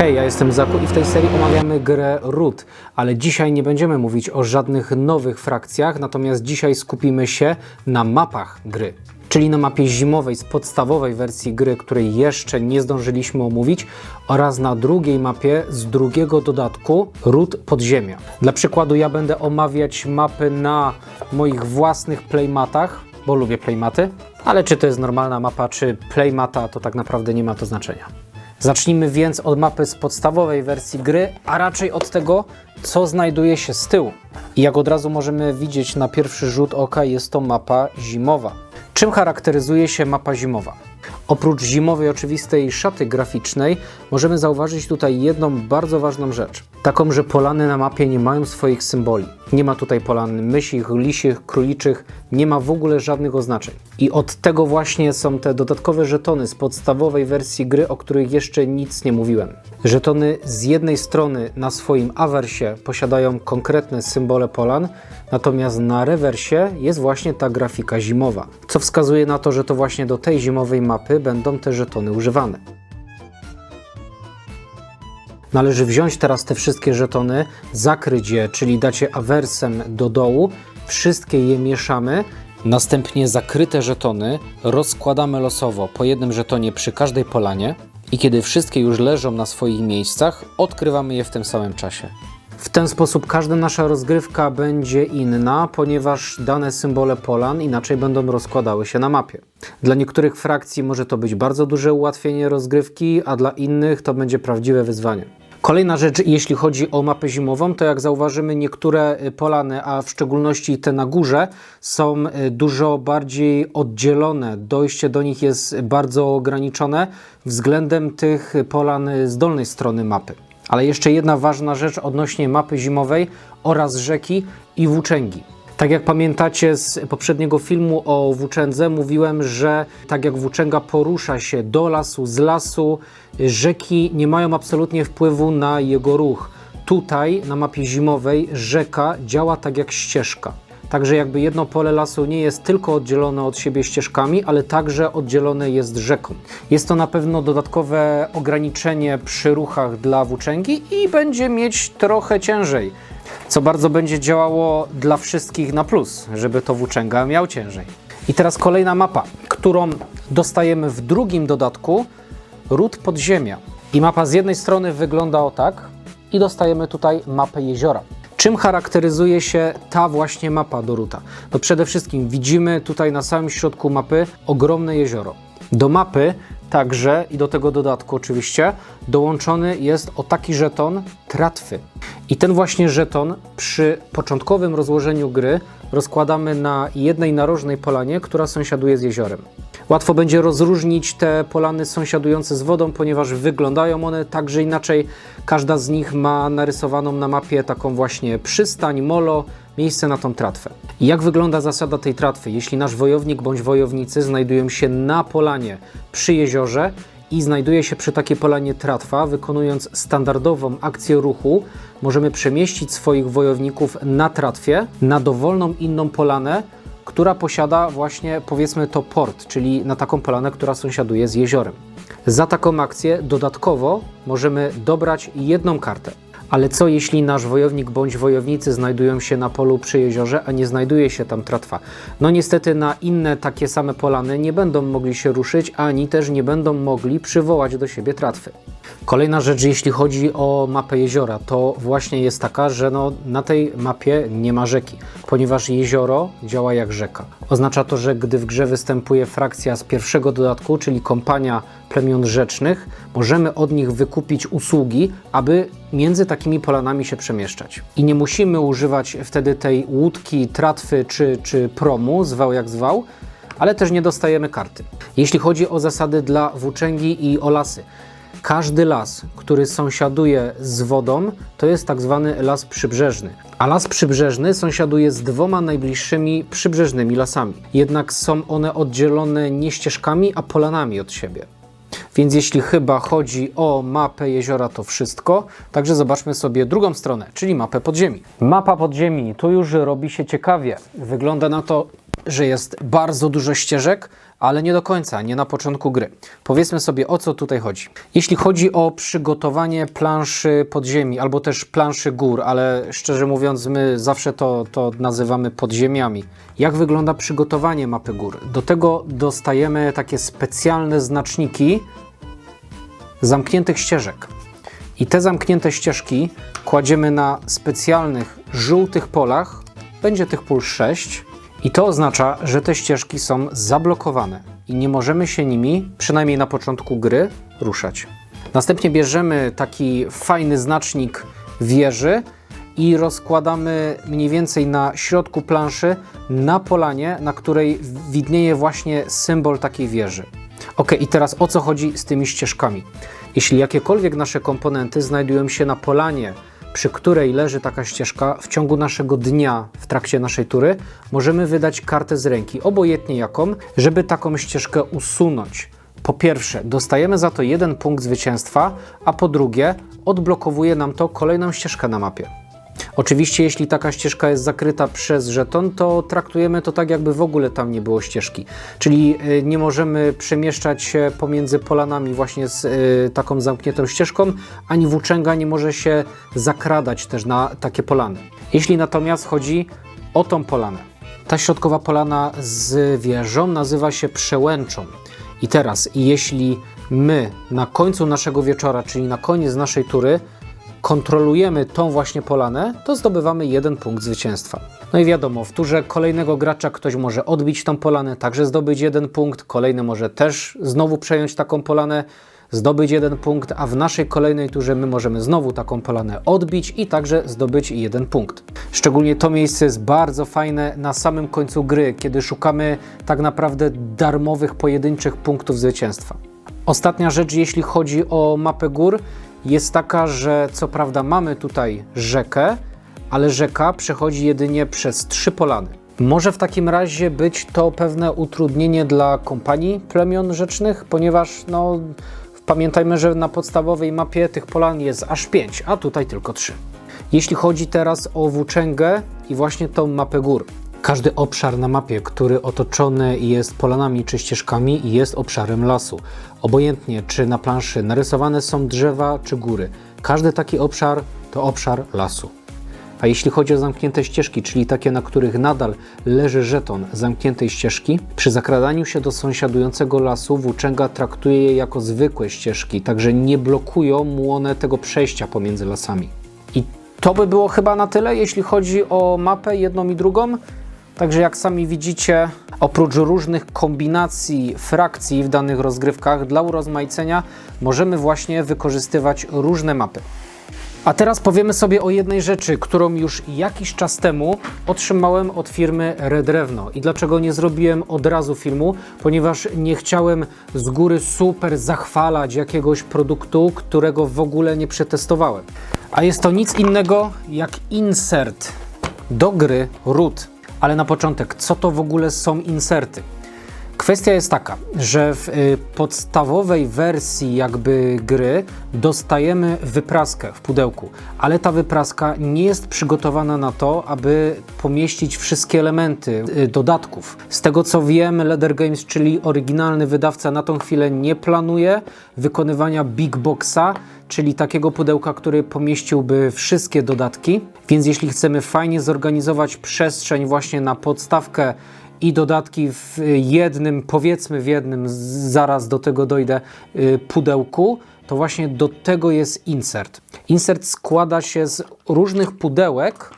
Hej, ja jestem Zaku i w tej serii omawiamy grę Root, ale dzisiaj nie będziemy mówić o żadnych nowych frakcjach, natomiast dzisiaj skupimy się na mapach gry. Czyli na mapie zimowej z podstawowej wersji gry, której jeszcze nie zdążyliśmy omówić, oraz na drugiej mapie z drugiego dodatku Root Podziemia. Dla przykładu ja będę omawiać mapy na moich własnych playmatach, bo lubię playmaty, ale czy to jest normalna mapa, czy playmata, to tak naprawdę nie ma to znaczenia. Zacznijmy więc od mapy z podstawowej wersji gry, a raczej od tego, co znajduje się z tyłu. I jak od razu możemy widzieć na pierwszy rzut oka, jest to mapa zimowa. Czym charakteryzuje się mapa zimowa? Oprócz zimowej oczywistej szaty graficznej, możemy zauważyć tutaj jedną bardzo ważną rzecz. Taką, że polany na mapie nie mają swoich symboli. Nie ma tutaj polan mysich, lisich, króliczych, nie ma w ogóle żadnych oznaczeń. I od tego właśnie są te dodatkowe żetony z podstawowej wersji gry, o których jeszcze nic nie mówiłem. Żetony z jednej strony na swoim awersie posiadają konkretne symbole polan, natomiast na rewersie jest właśnie ta grafika zimowa, co wskazuje na to, że to właśnie do tej zimowej mapy będą te żetony używane. Należy wziąć teraz te wszystkie żetony, zakryć je, czyli dać je awersem do dołu, wszystkie je mieszamy, następnie zakryte żetony rozkładamy losowo po jednym żetonie przy każdej polanie i kiedy wszystkie już leżą na swoich miejscach, odkrywamy je w tym samym czasie. W ten sposób każda nasza rozgrywka będzie inna, ponieważ dane symbole polan inaczej będą rozkładały się na mapie. Dla niektórych frakcji może to być bardzo duże ułatwienie rozgrywki, a dla innych to będzie prawdziwe wyzwanie. Kolejna rzecz, jeśli chodzi o mapę zimową, to jak zauważymy, niektóre y, polany, a w szczególności te na górze, są y, dużo bardziej oddzielone. Dojście do nich jest bardzo ograniczone względem tych polan z dolnej strony mapy. Ale jeszcze jedna ważna rzecz odnośnie mapy zimowej oraz rzeki i włóczęgi. Tak jak pamiętacie z poprzedniego filmu o włóczędze, mówiłem, że tak jak włóczęga porusza się do lasu, z lasu, rzeki nie mają absolutnie wpływu na jego ruch. Tutaj na mapie zimowej rzeka działa tak jak ścieżka. Także jakby jedno pole lasu nie jest tylko oddzielone od siebie ścieżkami, ale także oddzielone jest rzeką. Jest to na pewno dodatkowe ograniczenie przy ruchach dla włóczęgi i będzie mieć trochę ciężej. Co bardzo będzie działało dla wszystkich na plus, żeby to włóczęga miał ciężej. I teraz kolejna mapa, którą dostajemy w drugim dodatku, Ród Podziemia. I mapa z jednej strony wygląda o tak i dostajemy tutaj mapę jeziora. Czym charakteryzuje się ta właśnie mapa do Ruta? No przede wszystkim widzimy tutaj na samym środku mapy ogromne jezioro. Do mapy także i do tego dodatku oczywiście dołączony jest o taki żeton tratwy. I ten właśnie żeton przy początkowym rozłożeniu gry rozkładamy na jednej narożnej polanie, która sąsiaduje z jeziorem. Łatwo będzie rozróżnić te polany sąsiadujące z wodą, ponieważ wyglądają one także inaczej. Każda z nich ma narysowaną na mapie taką właśnie przystań, molo, miejsce na tą tratwę. I jak wygląda zasada tej tratwy? Jeśli nasz wojownik bądź wojownicy znajdują się na polanie przy jeziorze i znajduje się przy takiej polanie tratwa, wykonując standardową akcję ruchu, możemy przemieścić swoich wojowników na tratwie na dowolną inną polanę, która posiada właśnie powiedzmy to port, czyli na taką polanę, która sąsiaduje z jeziorem. Za taką akcję dodatkowo możemy dobrać jedną kartę. Ale co jeśli nasz wojownik bądź wojownicy znajdują się na polu przy jeziorze, a nie znajduje się tam tratwa? No niestety na inne takie same polany nie będą mogli się ruszyć, ani też nie będą mogli przywołać do siebie tratwy. Kolejna rzecz, jeśli chodzi o mapę jeziora, to właśnie jest taka, że no, na tej mapie nie ma rzeki, ponieważ jezioro działa jak rzeka. Oznacza to, że gdy w grze występuje frakcja z pierwszego dodatku, czyli kompania plemion rzecznych, możemy od nich wykupić usługi, aby między takimi polanami się przemieszczać. I nie musimy używać wtedy tej łódki, tratwy czy, czy promu, zwał jak zwał, ale też nie dostajemy karty. Jeśli chodzi o zasady dla włóczęgi i o lasy, każdy las, który sąsiaduje z wodą, to jest tak zwany las przybrzeżny. A las przybrzeżny sąsiaduje z dwoma najbliższymi przybrzeżnymi lasami. Jednak są one oddzielone nie ścieżkami, a polanami od siebie. Więc jeśli chyba chodzi o mapę jeziora, to wszystko. Także zobaczmy sobie drugą stronę, czyli mapę podziemi. Mapa podziemi, tu już robi się ciekawie. Wygląda na to, że jest bardzo dużo ścieżek, ale nie do końca, nie na początku gry. Powiedzmy sobie, o co tutaj chodzi. Jeśli chodzi o przygotowanie planszy podziemi, albo też planszy gór, ale szczerze mówiąc, my zawsze to, to nazywamy podziemiami. Jak wygląda przygotowanie mapy gór? Do tego dostajemy takie specjalne znaczniki zamkniętych ścieżek. I te zamknięte ścieżki kładziemy na specjalnych żółtych polach. Będzie tych pól 6. I to oznacza, że te ścieżki są zablokowane i nie możemy się nimi, przynajmniej na początku gry, ruszać. Następnie bierzemy taki fajny znacznik wieży i rozkładamy mniej więcej na środku planszy na polanie, na której widnieje właśnie symbol takiej wieży. Ok, i teraz o co chodzi z tymi ścieżkami? Jeśli jakiekolwiek nasze komponenty znajdują się na polanie, przy której leży taka ścieżka, w ciągu naszego dnia, w trakcie naszej tury, możemy wydać kartę z ręki, obojętnie jaką, żeby taką ścieżkę usunąć. Po pierwsze, dostajemy za to jeden punkt zwycięstwa, a po drugie, odblokowuje nam to kolejną ścieżkę na mapie. Oczywiście, jeśli taka ścieżka jest zakryta przez żeton, to traktujemy to tak, jakby w ogóle tam nie było ścieżki. Czyli y, nie możemy przemieszczać się pomiędzy polanami właśnie z y, taką zamkniętą ścieżką, ani włóczęga nie może się zakradać też na takie polany. Jeśli natomiast chodzi o tą polanę, ta środkowa polana z wieżą nazywa się przełęczą. I teraz, jeśli my na końcu naszego wieczora, czyli na koniec naszej tury, kontrolujemy tą właśnie polanę, to zdobywamy jeden punkt zwycięstwa. No i wiadomo, w turze kolejnego gracza ktoś może odbić tą polanę, także zdobyć jeden punkt, kolejny może też znowu przejąć taką polanę, zdobyć jeden punkt, a w naszej kolejnej turze my możemy znowu taką polanę odbić i także zdobyć jeden punkt. Szczególnie to miejsce jest bardzo fajne na samym końcu gry, kiedy szukamy tak naprawdę darmowych, pojedynczych punktów zwycięstwa. Ostatnia rzecz, jeśli chodzi o mapę gór, jest taka, że co prawda mamy tutaj rzekę, ale rzeka przechodzi jedynie przez trzy polany. Może w takim razie być to pewne utrudnienie dla kompanii plemion rzecznych, ponieważ no, pamiętajmy, że na podstawowej mapie tych polan jest aż 5, a tutaj tylko 3. Jeśli chodzi teraz o włóczęgę i właśnie tą mapę gór. Każdy obszar na mapie, który otoczony jest polanami czy ścieżkami, jest obszarem lasu. Obojętnie, czy na planszy narysowane są drzewa czy góry, każdy taki obszar to obszar lasu. A jeśli chodzi o zamknięte ścieżki, czyli takie, na których nadal leży żeton zamkniętej ścieżki, przy zakradaniu się do sąsiadującego lasu włóczęga traktuje je jako zwykłe ścieżki, także nie blokują mu one tego przejścia pomiędzy lasami. I to by było chyba na tyle, jeśli chodzi o mapę jedną i drugą. Także jak sami widzicie, oprócz różnych kombinacji frakcji w danych rozgrywkach dla urozmaicenia możemy właśnie wykorzystywać różne mapy. A teraz powiemy sobie o jednej rzeczy, którą już jakiś czas temu otrzymałem od firmy Redrewno. I dlaczego nie zrobiłem od razu filmu? Ponieważ nie chciałem z góry super zachwalać jakiegoś produktu, którego w ogóle nie przetestowałem. A jest to nic innego jak insert do gry root. Ale na początek, co to w ogóle są inserty? Kwestia jest taka, że w y, podstawowej wersji jakby gry dostajemy wypraskę w pudełku, ale ta wypraska nie jest przygotowana na to, aby pomieścić wszystkie elementy y, dodatków. Z tego co wiem, Leather Games, czyli oryginalny wydawca na tą chwilę nie planuje wykonywania Big Boxa, czyli takiego pudełka, który pomieściłby wszystkie dodatki. Więc jeśli chcemy fajnie zorganizować przestrzeń właśnie na podstawkę i dodatki w jednym, powiedzmy w jednym, zaraz do tego dojdę, y, pudełku, to właśnie do tego jest insert. Insert składa się z różnych pudełek,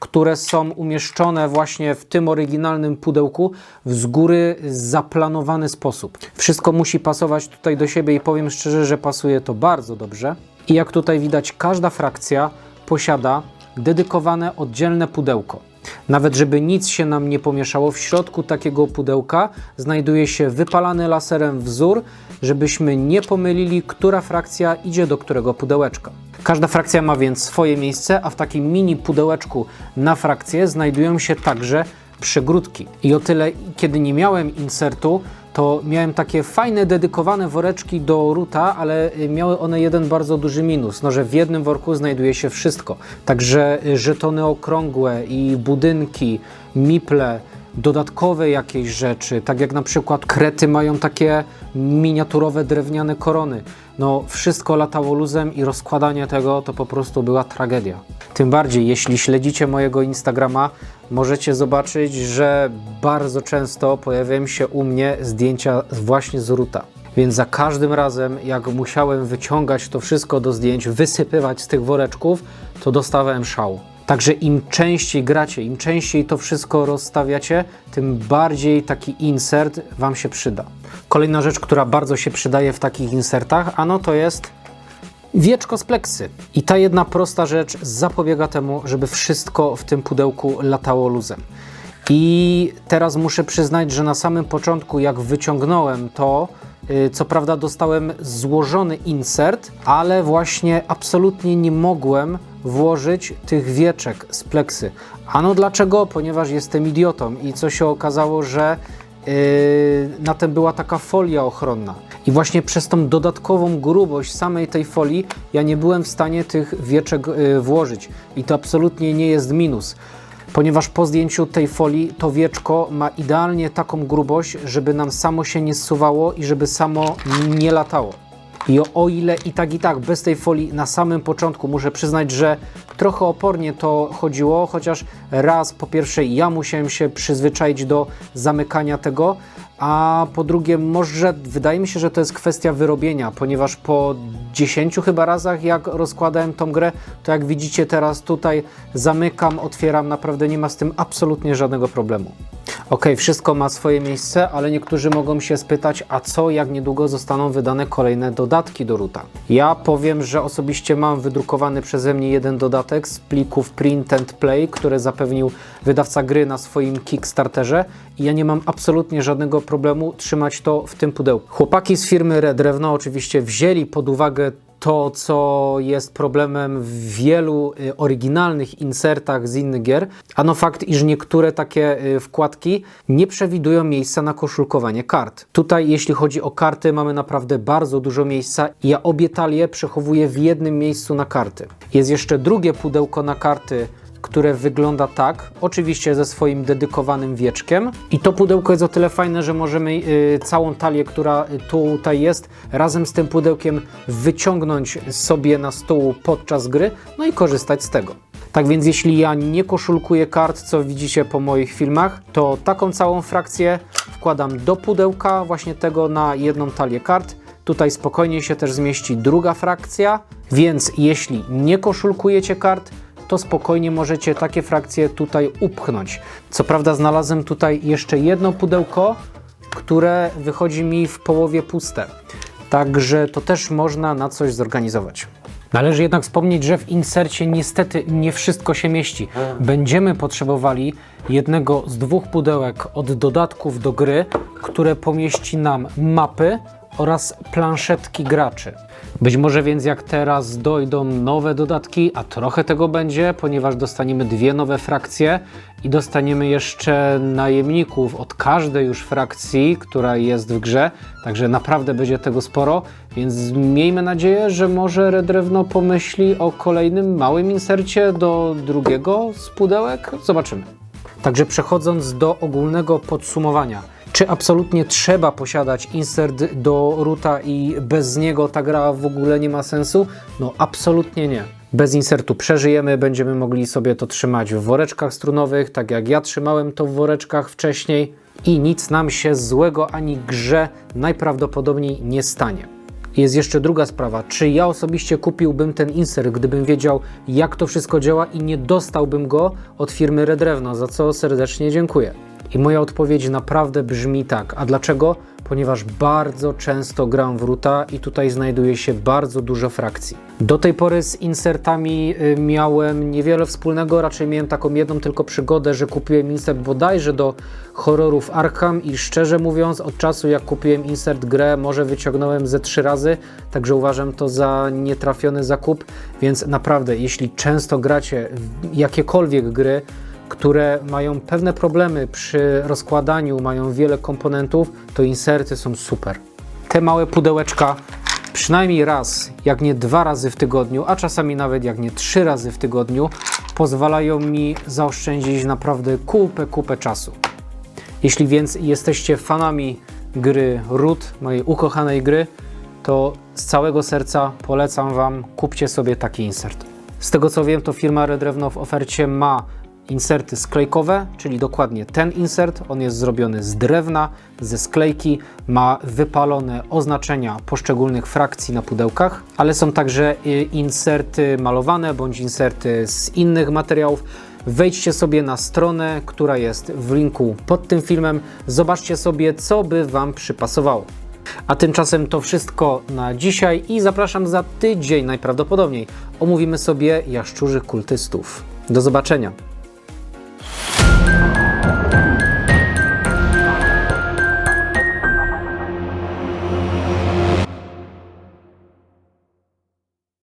które są umieszczone właśnie w tym oryginalnym pudełku w z góry zaplanowany sposób. Wszystko musi pasować tutaj do siebie i powiem szczerze, że pasuje to bardzo dobrze. I jak tutaj widać, każda frakcja posiada dedykowane oddzielne pudełko. Nawet żeby nic się nam nie pomieszało, w środku takiego pudełka znajduje się wypalany laserem wzór, żebyśmy nie pomylili, która frakcja idzie do którego pudełeczka. Każda frakcja ma więc swoje miejsce, a w takim mini pudełeczku na frakcję znajdują się także przegródki. I o tyle, kiedy nie miałem insertu, to miałem takie fajne, dedykowane woreczki do ruta, ale miały one jeden bardzo duży minus, no że w jednym worku znajduje się wszystko. Także żetony okrągłe i budynki, miple, dodatkowe jakieś rzeczy, tak jak na przykład krety mają takie miniaturowe drewniane korony. No, wszystko latało luzem i rozkładanie tego to po prostu była tragedia. Tym bardziej, jeśli śledzicie mojego Instagrama, możecie zobaczyć, że bardzo często pojawiają się u mnie zdjęcia właśnie z ruta. Więc za każdym razem, jak musiałem wyciągać to wszystko do zdjęć, wysypywać z tych woreczków, to dostawałem szału. Także im częściej gracie, im częściej to wszystko rozstawiacie, tym bardziej taki insert Wam się przyda. Kolejna rzecz, która bardzo się przydaje w takich insertach, ano to jest wieczko z pleksy. I ta jedna prosta rzecz zapobiega temu, żeby wszystko w tym pudełku latało luzem. I teraz muszę przyznać, że na samym początku, jak wyciągnąłem to, y, co prawda dostałem złożony insert, ale właśnie absolutnie nie mogłem włożyć tych wieczek z pleksy. Ano dlaczego? Ponieważ jestem idiotą i co się okazało, że yy, na tym była taka folia ochronna. I właśnie przez tą dodatkową grubość samej tej folii ja nie byłem w stanie tych wieczek yy, włożyć. I to absolutnie nie jest minus ponieważ po zdjęciu tej folii to wieczko ma idealnie taką grubość, żeby nam samo się nie zsuwało i żeby samo nie latało. I o, ile i tak i tak bez tej folii na samym początku muszę przyznać, że trochę opornie to chodziło, chociaż raz po pierwsze ja musiałem się przyzwyczaić do zamykania tego, a po drugie może wydaje mi się, że to jest kwestia wyrobienia, ponieważ po 10 chyba razach jak rozkładałem tą grę, to jak widzicie teraz tutaj zamykam, otwieram, naprawdę nie ma z tym absolutnie żadnego problemu. Ok, wszystko ma swoje miejsce, ale niektórzy mogą się spytać, a co jak niedługo zostaną wydane kolejne dodatki do Ruta? Ja powiem, że osobiście mam wydrukowany przeze mnie jeden dodatek z plików Print and Play, które zapewnił wydawca gry na swoim Kickstarterze i ja nie mam absolutnie żadnego problemu trzymać to w tym pudełku. Chłopaki z firmy Red Drewno oczywiście wzięli pod uwagę to, co jest problemem w wielu y, oryginalnych insertach z innych gier, ano fakt, iż niektóre takie y, wkładki nie przewidują miejsca na koszulkowanie kart. Tutaj, jeśli chodzi o karty, mamy naprawdę bardzo dużo miejsca ja obie talie przechowuję w jednym miejscu na karty. Jest jeszcze drugie pudełko na karty, które wygląda tak, oczywiście ze swoim dedykowanym wieczkiem. I to pudełko jest o tyle fajne, że możemy y, całą talię, która tutaj jest, razem z tym pudełkiem wyciągnąć sobie na stół podczas gry, no i korzystać z tego. Tak więc jeśli ja nie koszulkuję kart, co widzicie po moich filmach, to taką całą frakcję wkładam do pudełka właśnie tego na jedną talię kart. Tutaj spokojnie się też zmieści druga frakcja, więc jeśli nie koszulkujecie kart, to spokojnie możecie takie frakcje tutaj upchnąć. Co prawda znalazłem tutaj jeszcze jedno pudełko, które wychodzi mi w połowie puste. Także to też można na coś zorganizować. Należy jednak wspomnieć, że w insercie niestety nie wszystko się mieści. Będziemy potrzebowali jednego z dwóch pudełek od dodatków do gry, które pomieści nam mapy oraz planszetki graczy. Być może więc jak teraz dojdą nowe dodatki, a trochę tego będzie, ponieważ dostaniemy dwie nowe frakcje i dostaniemy jeszcze najemników od każdej już frakcji, która jest w grze, także naprawdę będzie tego sporo, więc miejmy nadzieję, że może Redrewno pomyśli o kolejnym małym insercie do drugiego z pudełek. Zobaczymy. Także przechodząc do ogólnego podsumowania. Czy absolutnie trzeba posiadać insert do ruta i bez niego ta gra w ogóle nie ma sensu? No absolutnie nie. Bez insertu przeżyjemy, będziemy mogli sobie to trzymać w woreczkach strunowych, tak jak ja trzymałem to w woreczkach wcześniej i nic nam się złego ani grze najprawdopodobniej nie stanie. Jest jeszcze druga sprawa. Czy ja osobiście kupiłbym ten insert, gdybym wiedział, jak to wszystko działa i nie dostałbym go od firmy Redrewno, za co serdecznie dziękuję. I moja odpowiedź naprawdę brzmi tak. A dlaczego? Ponieważ bardzo często gram w Ruta i tutaj znajduje się bardzo dużo frakcji. Do tej pory z insertami y, miałem niewiele wspólnego, raczej miałem taką jedną tylko przygodę, że kupiłem insert bodajże do horrorów Arkham i szczerze mówiąc od czasu jak kupiłem insert grę może wyciągnąłem ze trzy razy, także uważam to za nietrafiony zakup, więc naprawdę jeśli często gracie w jakiekolwiek gry, które mają pewne problemy przy rozkładaniu, mają wiele komponentów, to inserty są super. Te małe pudełeczka przynajmniej raz, jak nie dwa razy w tygodniu, a czasami nawet jak nie trzy razy w tygodniu, pozwalają mi zaoszczędzić naprawdę kupę, kupę czasu. Jeśli więc jesteście fanami gry Root, mojej ukochanej gry, to z całego serca polecam Wam, kupcie sobie taki insert. Z tego co wiem, to firma Red Drewno w ofercie ma inserty sklejkowe, czyli dokładnie ten insert. On jest zrobiony z drewna, ze sklejki, ma wypalone oznaczenia poszczególnych frakcji na pudełkach, ale są także y, inserty malowane bądź inserty z innych materiałów. Wejdźcie sobie na stronę, która jest w linku pod tym filmem. Zobaczcie sobie, co by Wam przypasowało. A tymczasem to wszystko na dzisiaj i zapraszam za tydzień najprawdopodobniej. Omówimy sobie jaszczurzych kultystów. Do zobaczenia.